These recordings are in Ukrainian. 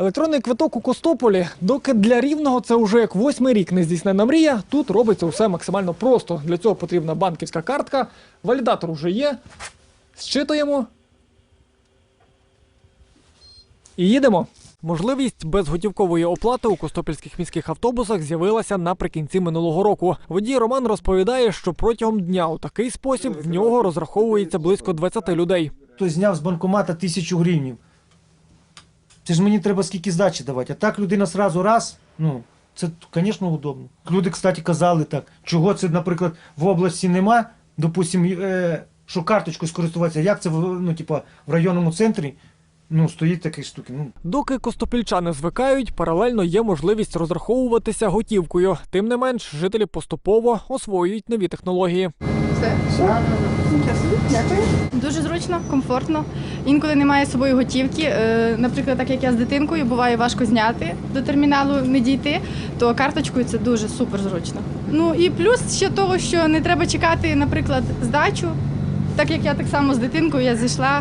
Електронний квиток у Костополі, доки для рівного це вже як восьмий рік не здійснена мрія, тут робиться все максимально просто. Для цього потрібна банківська картка, валідатор вже є. Зчитуємо. І їдемо. Можливість безготівкової оплати у костопільських міських автобусах з'явилася наприкінці минулого року. Водій Роман розповідає, що протягом дня у такий спосіб в нього розраховується близько 20 людей. Хтось зняв з банкомата тисячу гривнів. Це ж мені треба скільки здачі давати. А так людина сразу раз, ну, це, звісно, удобно. Люди, кстати, казали так, чого це, наприклад, в області нема, допустим, е, що карточкою скористуватися, як це ну, типа, в районному центрі ну, стоїть такі штуки. Ну, Доки костопільчани звикають, паралельно є можливість розраховуватися готівкою. Тим не менш, жителі поступово освоюють нові технології. Дуже зручно, комфортно. Інколи немає з собою готівки. Е, Наприклад, так як я з дитинкою, буває важко зняти до терміналу, не дійти, то карточкою це дуже супер зручно. Ну і плюс ще того, що не треба чекати, наприклад, здачу. Так як я так само з дитинкою, я зайшла,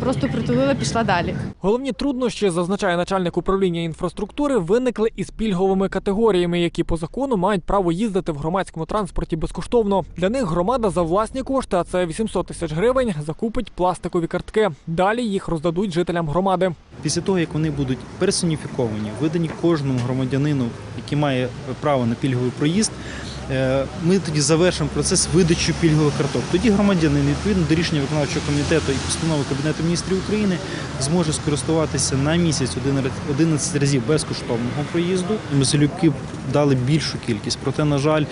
просто притулила, пішла далі. Головні труднощі, зазначає начальник управління інфраструктури, виникли із пільговими категоріями, які по закону мають право їздити в громадському транспорті безкоштовно. Для них громада за власні кошти, а це 800 тисяч гривень, закупить пластикові картки. Далі їх роздадуть жителям громади. Після того, як вони будуть персоніфіковані, видані кожному громадянину, який має право на пільговий проїзд, е, ми тоді завершимо процес видачі пільгових карток. Тоді громадянин, відповідно до рішення виконавчого комітету і постанови Кабінету міністрів України, зможе скористуватися на місяць один 11 разів безкоштовного проїзду. Ми залюбки дали більшу кількість, проте, на жаль,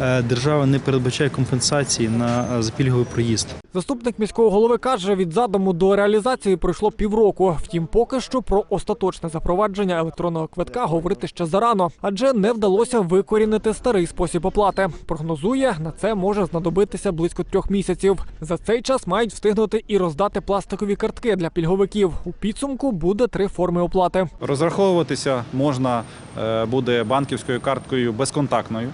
е, держава не передбачає компенсації на е, пільговий проїзд. Заступник міського голови каже, від задуму до реалізації пройшло півроку. Втім, поки що про остаточне запровадження електронного квитка говорити ще зарано, адже не вдалося викорінити старий спосіб оплати. Прогнозує, на це може знадобитися близько трьох місяців. За цей час мають встигнути і роздати пластикові картки для пільговиків. У підсумку буде три форми оплати. Розраховуватися можна е, буде банківською карткою безконтактною.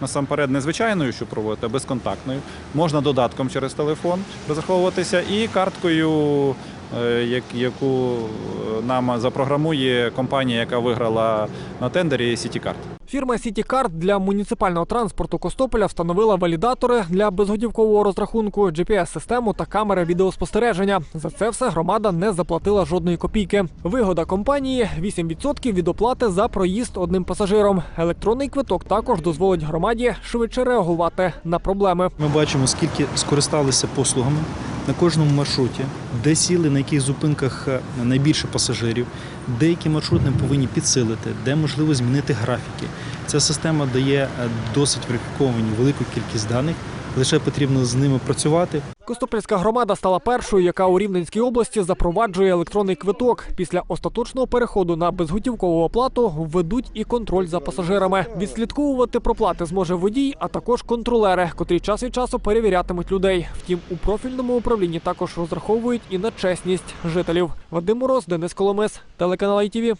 Насамперед, не звичайною, що проводити, а безконтактною. Можна додатком через телефон розраховуватися і карткою, яку е, нам запрограмує компанія, яка виграла на тендері Сітікарт. Фірма CityCard для муніципального транспорту Костополя встановила валідатори для безготівкового розрахунку, GPS-систему та камери відеоспостереження. За це все громада не заплатила жодної копійки. Вигода компанії 8% від оплати за проїзд одним пасажиром. Електронний квиток також дозволить громаді швидше реагувати на проблеми. Ми бачимо, скільки скористалися послугами на кожному маршруті, де сіли, на яких зупинках е, найбільше пасажирів, деякі маршрути повинні підсилити, де можливо змінити графіки. Ця система дає е, досить верифіковані велику кількість даних. Лише потрібно з ними працювати. Костопільська громада стала першою, яка у Рівненській області запроваджує електронний квиток. Після остаточного переходу на безготівкову оплату введуть і контроль за пасажирами. Відслідковувати проплати зможе водій, а також контролери, котрі час від часу перевірятимуть людей. Втім, у профільному управлінні також розраховують і на чесність жителів. Вадим Мороз, Денис Коломис, телеканал ITV.